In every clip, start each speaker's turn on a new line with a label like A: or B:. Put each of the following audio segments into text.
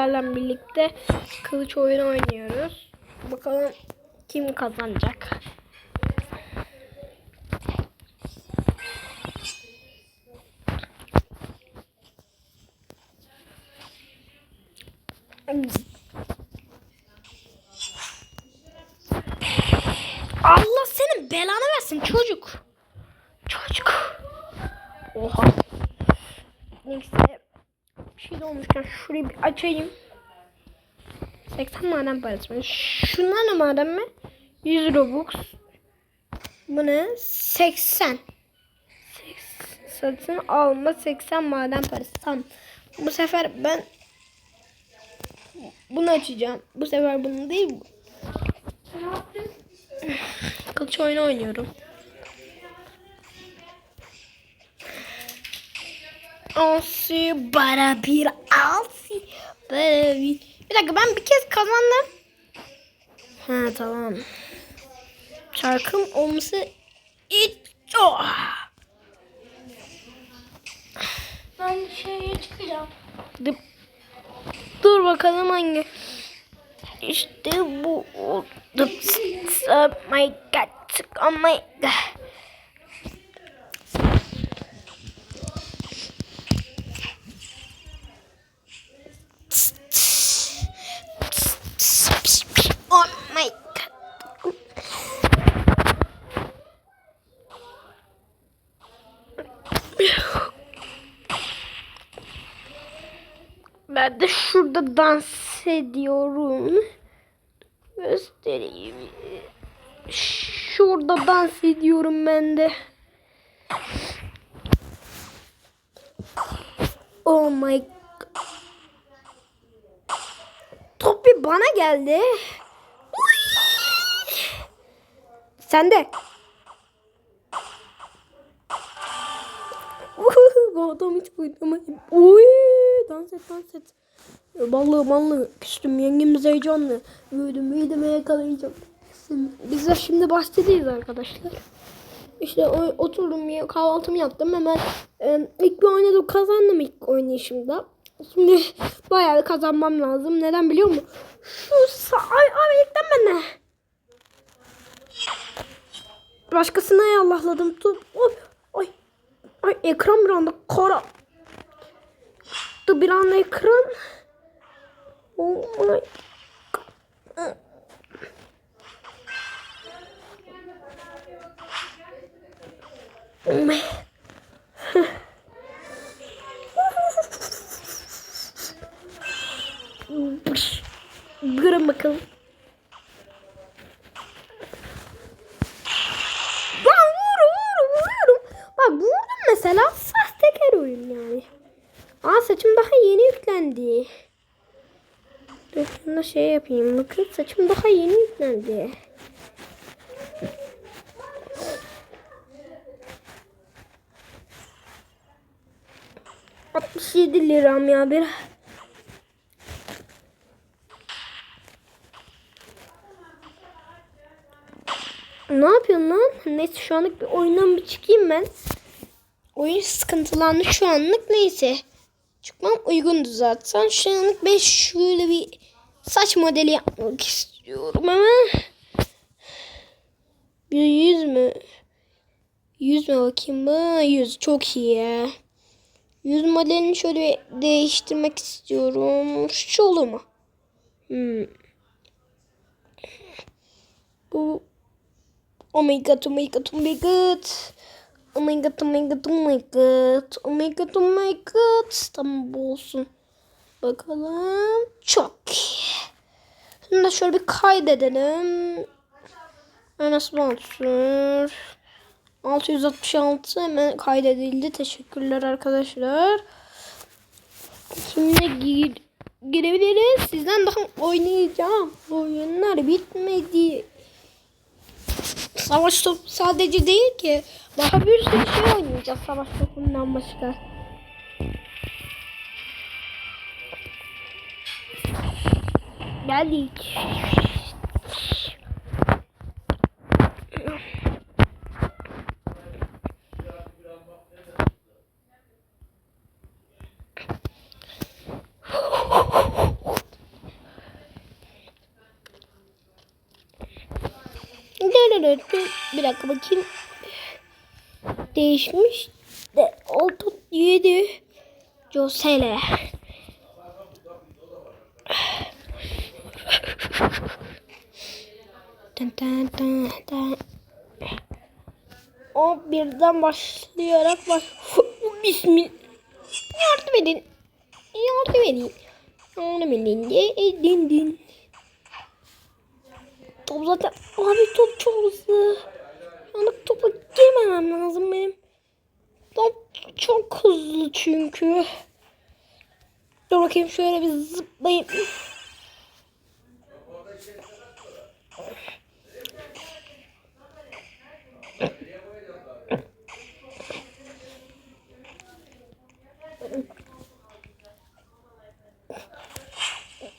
A: arkadaşlarla birlikte kılıç oyunu oynuyoruz. Bakalım kim kazanacak. Allah senin belanı versin çocuk. Çocuk. Oha. Neyse. De olmuşken şurayı bir açayım. 80 maden parası mı? Şunlar ne maden mi? 100 Robux. Bu ne? 80. Satın alma 80 maden parası. Tamam. Bu sefer ben bunu açacağım. Bu sefer bunu değil. Kılıç oyunu oynuyorum. Alsi bara bir alsi bara bir. Bir dakika ben bir kez kazandım. Ha tamam. Şarkım olması hiç oh.
B: Ben şeye çıkacağım.
A: Dur, dur bakalım hangi. İşte bu oldu. Oh my god. Oh my god. Oh my god. Ben de şurada dans ediyorum. Göstereyim. Şurada dans ediyorum ben de. Oh my. Top bir bana geldi. Sen de. Bu adam hiç oynamadı. Uy, dans et dans et. Ballı ballı küstüm yengemiz heyecanlı. Büyüdüm büyüdüm yakalayacağım. Biz de şimdi bahçedeyiz arkadaşlar. İşte oturdum kahvaltımı yaptım hemen e, ilk bir oynadım kazandım ilk oynayışımda. Şimdi bayağı kazanmam lazım. Neden biliyor musun? Şu ay ay ekten ben de. Başkasına yallahladım. Oy, oy. Ay ekran bir anda kara. Bir anda ekran. Oh my. Oh. Görün bakalım. Ben vuruyorum vuruyorum. Bak vurdum mesela sahtekar oyun yani. Aa saçım daha yeni yüklendi. Dur şunu şey yapayım. Bakın saçım daha yeni yüklendi. Altmış yedi liram ya bir. Ne yapıyorsun lan? Neyse şu anlık bir oyundan bir çıkayım ben. Oyun sıkıntılandı şu anlık neyse. Çıkmam uygundu zaten. Şu anlık ben şöyle bir saç modeli yapmak istiyorum ama. Bir yüz mü? Yüz mü bakayım bu? Yüz çok iyi. Yüz modelini şöyle değiştirmek istiyorum. Şu olur mu? Hmm. Bu Oh my god, oh my god, oh my god. Oh my god, oh my god, oh my god. Oh my god, oh my god. Tamam bu olsun. Bakalım. Çok iyi. Şimdi de şöyle bir kaydedelim. Enes Mansur. 666 hemen kaydedildi. Teşekkürler arkadaşlar. Şimdi gir, girebiliriz. Sizden daha oynayacağım. Oyunlar bitmedi. Savaş top sadece değil ki. Daha bir sürü şey oynayacağız savaş topundan başka. Geldik. Bir dakika bakayım. Değişmiş de oldu yedi. Josele. Birden başlayarak baş... Bismillah. Yardım edin. Yardım edin. Yardım edin. Edin. din. Top zaten... Abi top çok hızlı. Yanık topa girmemem lazım benim. Top çok hızlı çünkü. Dur bakayım şöyle bir zıplayayım.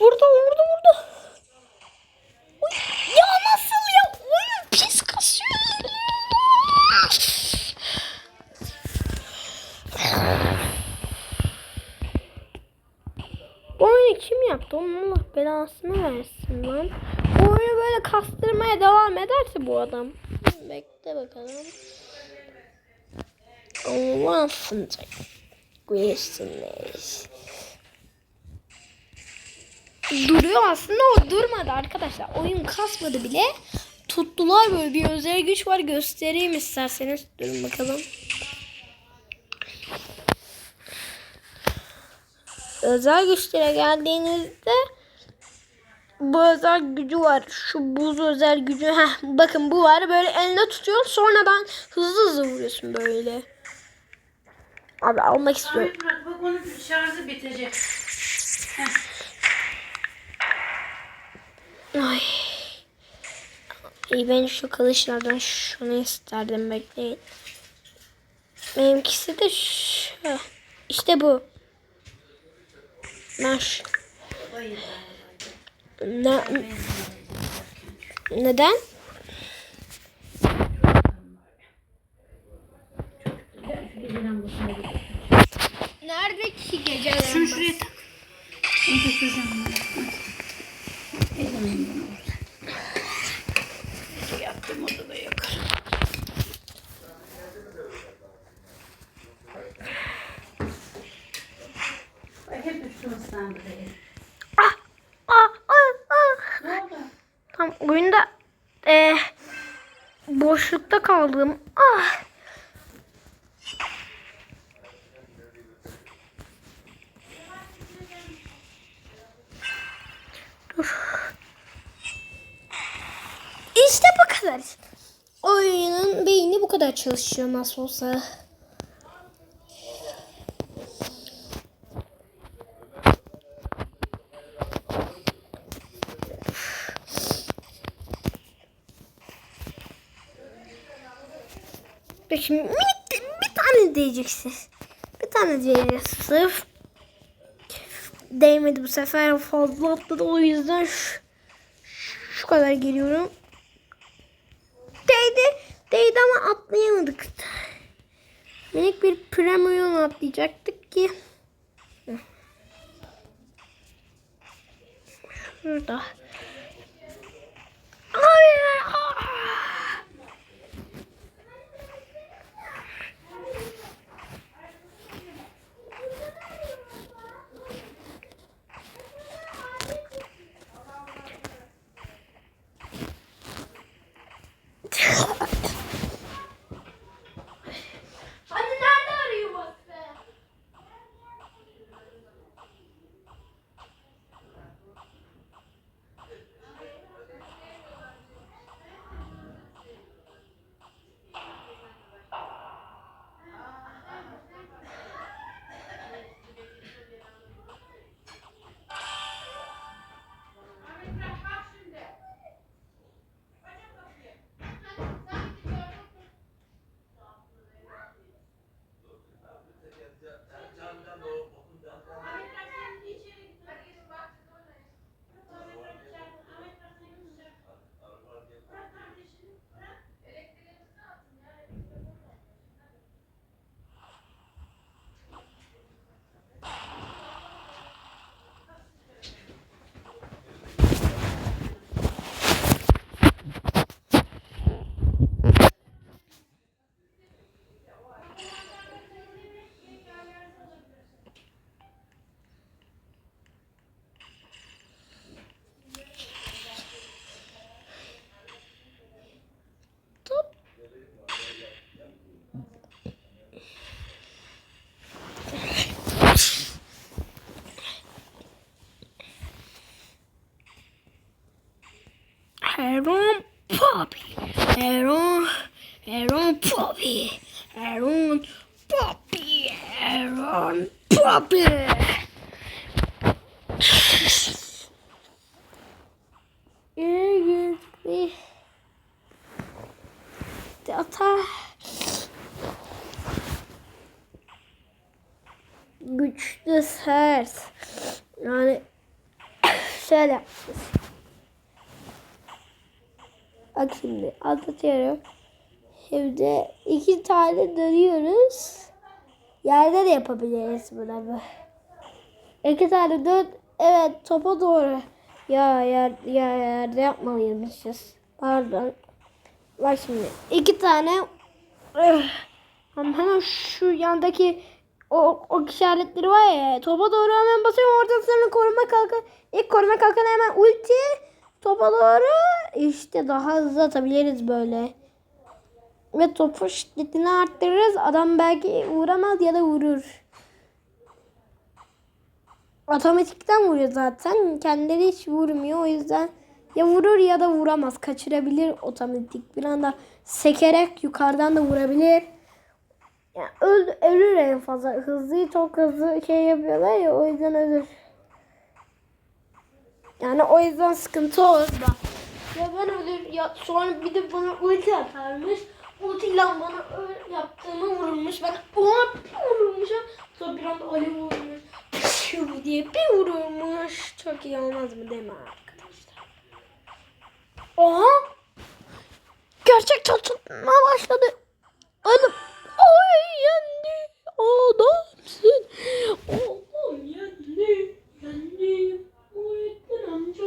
A: Burada burada burada. Uy, ya nasıl ya? Oyun pis kasıyor. Bu oyunu kim yaptı? Onun Allah belasını versin lan. Bu oyunu böyle kastırmaya devam ederse bu adam. Bekle bakalım. Olmazsın. Güneşsiniz. Duruyor aslında o durmadı arkadaşlar. Oyun kasmadı bile. Tuttular böyle bir özel güç var göstereyim isterseniz. Durun bakalım. Özel güçlere geldiğinizde bu özel gücü var. Şu buz özel gücü. Heh, bakın bu var. Böyle elinde tutuyor. Sonradan hızlı hızlı vuruyorsun böyle. Abi almak istiyorum.
C: Abi bırak bak onun şarjı bitecek.
A: Ay. İyi ben şu kılıçlardan şunu isterdim bekleyin. Benimkisi de şu. İşte bu. Şu. Ne, neden? Nerede ki gece
C: Şunu şuraya tak. Onu götüreceğim ben.
A: Kaldım. Ah. Dur. İşte bu kadar. Oyunun beyni bu kadar çalışıyor nasıl olsa. Peki minik bir, tane diyeceksin. Bir tane diyeceğiz. Sırf değmedi bu sefer fazla atladı o yüzden şu, şu kadar geliyorum. Değdi. Değdi ama atlayamadık. Minik bir premium atlayacaktık ki. Şurada. Poppy. Aaron Poppy. Aaron Poppy. İyi gitti. Ata. Güçlü sert. Yani şöyle yapacağız. Bak şimdi anlatıyorum. Şimdi iki tane dönüyoruz. Yerde de yapabiliriz bunu. İki tane dön. Evet topa doğru. Ya yer, ya yerde yapmalıymışız. Pardon. Bak şimdi iki tane Öh. Hemen şu yandaki o, o işaretleri var ya topa doğru hemen basıyorum sonra koruma kalkan ilk koruma kalkan hemen ulti topa doğru işte daha hızlı atabiliriz böyle. Ve topu şiddetini arttırırız. Adam belki vuramaz ya da vurur. Otomatikten vuruyor zaten. Kendileri hiç vurmuyor. O yüzden ya vurur ya da vuramaz. Kaçırabilir otomatik. Bir anda sekerek yukarıdan da vurabilir. Yani öl, ölür en fazla. Hızlıyı çok hızlı şey yapıyorlar ya o yüzden ölür. Yani o yüzden sıkıntı olur da. Ya ben ölür ya sonra bir de bana ulti atarmış. Ultiyle bana öyle yaptığımı vurmuş. Ben ona bir vurmuşum. Sonra bir anda Ali vurmuş. Pşu diye bir vurulmuş. Çok iyi olmaz mı değil mi arkadaşlar? Oha! Gerçekten tutmaya başladı. Oğlum. Ay yendi. Adamsın. Oğlum yendi. Yendi. Muhittin amca.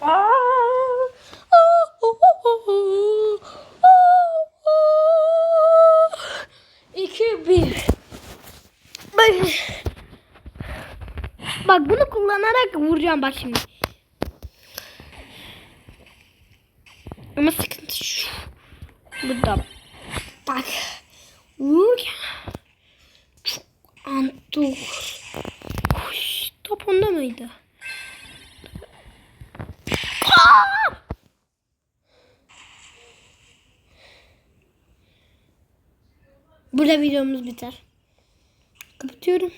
A: Aa! Aa! Aa! Aa! İki, bir. Bak. Bak bunu vuracağım bak şimdi. Ama sıkıntı şu. Burada. Bak. Vur. Çok antuk. Kuş. Top onda mıydı? Aa! Burada videomuz biter. Kapatıyorum.